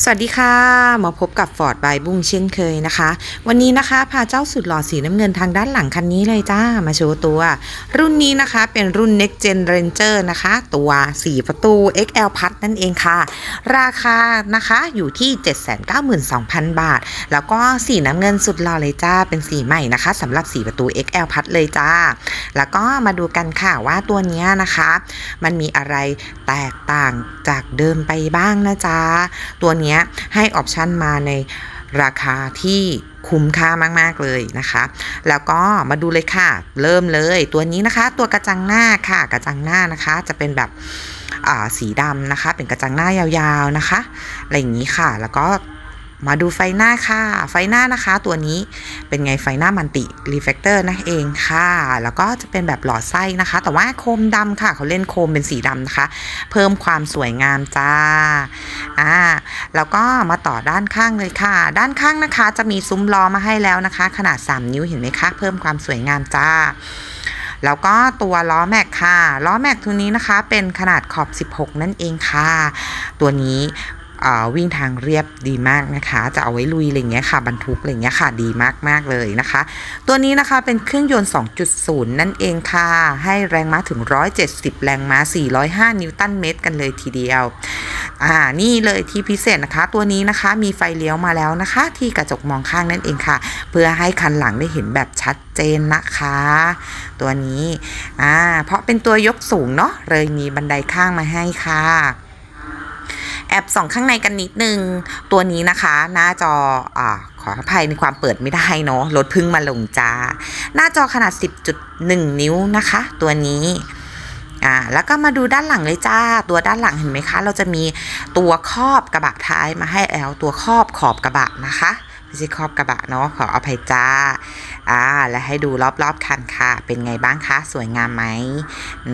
สวัสดีค่ะมาพบกับฟอร์ดบายบุ้งเช่นเคยนะคะ วันนี้นะคะพาเจ้าสุดหล่อสีน้ำเงินทางด้านหลังคันนี้เลยจ้ามาโชว์ตัว รุ่นนี้นะคะเป็นรุ่น Next Gen Ranger นะคะ ตัว 4 ประตู XL พัดนั่นเองค่ะ ราคานะคะอยู่ที่ 792,000 บาท แล้วก็สีน้ำเงินสุดหล่อเลยจ้า เป็นสีใหม่นะคะสำหรับ 4 ประตู XL พัดเลยจ้า แล้วก็มาดูกันค่ะว่าตัวนี้นะคะ มันมีอะไรแตกต่างจากเดิมไปบ้างนะจ๊ะตัวนี้ให้ออปชันมาในราคาที่คุ้มค่ามากๆเลยนะคะ แล้วก็มาดูเลยค่ะ เริ่มเลยตัวนี้นะคะ ตัวกระจังหน้าค่ะ กระจังหน้านะคะจะเป็นแบบสีดำนะคะ เป็นกระจังหน้ายาวๆนะคะอะไรอย่างนี้ค่ะ แล้วก็ มาดูไฟหน้าค่ะ ไฟหน้านะคะ ตัวนี้เป็นไงไฟหน้ามันติรีเฟกเตอร์นั่นเองค่ะ แล้วก็จะเป็นแบบหลอดไส้นะคะ แต่ว่าโคมดำค่ะ เขาเล่นโคมเป็นสีดำนะคะ เพิ่มความสวยงามจ้าอ่าแล้วก็มาต่อด้านข้างเลยค่ะ ด้านข้างนะคะ จะมีซุ้มล้อมาให้แล้วนะคะ ขนาด 3 นิ้วเห็นไหมคะ เพิ่มความสวยงามจ้าแล้วก็ตัวล้อแม็กค่ะล้อแม็กตัวนี้นะคะ เป็นขนาดขอบ 16 นั่นเองค่ะ ตัวนี้ วิ่งทางเรียบดีมากนะคะ จะเอาไว้ลุยอะไรเงี้ยค่ะ บรรทุกอะไรเงี้ยค่ะ ดีมากๆเลยนะคะ ตัวนี้นะคะเป็นเครื่องยนต์ 2.0 นั่นเองค่ะ ให้แรงม้าถึง 170 แรงม้า 405 นิวตันเมตรกันเลยทีเดียว อ่า นี่เลยที่พิเศษนะคะ ตัวนี้นะคะมีไฟเลี้ยวมาแล้วนะคะ ที่กระจกมองข้างนั่นเองค่ะ เพื่อให้คันหลังได้เห็นแบบชัดเจนนะคะ ตัวนี้ อ่า เพราะเป็นตัวยกสูงเนาะ เลยมีบันไดข้างมาให้ค่ะ แอบส่องข้างในกันนิดนึง ตัวนี้นะคะ หน้าจออ่าขออภัยในความเปิดไม่ได้เนาะรถพึ่งมาลงจ้า หน้าจอขนาด 10.1 นิ้วนะคะ ตัวนี้อ่าแล้วก็มาดูด้านหลังเลยจ้า ตัวด้านหลังเห็นไหมคะ เราจะมีตัวครอบกระบะท้ายมาให้แอลตัวครอบขอบกระบะนะคะ ไม่ใช่ครอบกระบะเนาะขออภัยจ้าอ่าและให้ดูรอบๆคันค่ะ เป็นไงบ้างคะสวยงามไหม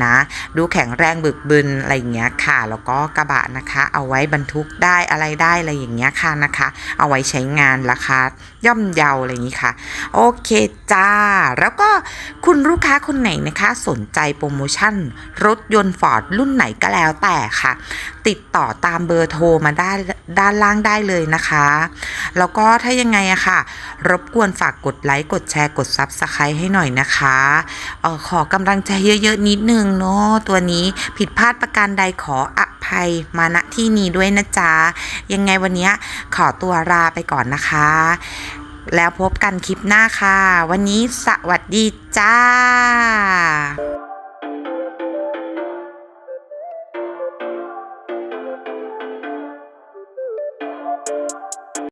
นะ ดูแข็งแรงบึกบึนอะไรอย่างเงี้ยค่ะ แล้วก็กระบะนะคะ เอาไว้บรรทุกได้อะไรได้อะไรอย่างเงี้ยค่ะนะคะ เอาไว้ใช้งานราคาย่อมเยาอะไรอย่างงี้ค่ะ โอเคจ้า แล้วก็คุณลูกค้าคนไหนนะคะ สนใจโปรโมชั่น รถยนต์ฟอร์ดรุ่นไหนก็แล้วแต่ค่ะ ติดต่อตามเบอร์โทรมาได้ ด้านล่างได้เลยนะคะ แล้วก็ถ้ายังไงอะค่ะ รบกวนฝากกดไลค์ กดแชร์ กด Subscribe ให้หน่อยนะคะออขอกำลังใจเยอะๆนิดนึงเนาะตัวนี้ผิดพลาดประการใดขออภัยมาณที่นี้ด้วยนะจ๊ะ ยังไงวันนี้ขอตัวลาไปก่อนนะคะ แล้วพบกันคลิปหน้าค่ะ วันนี้สวัสดีจ้า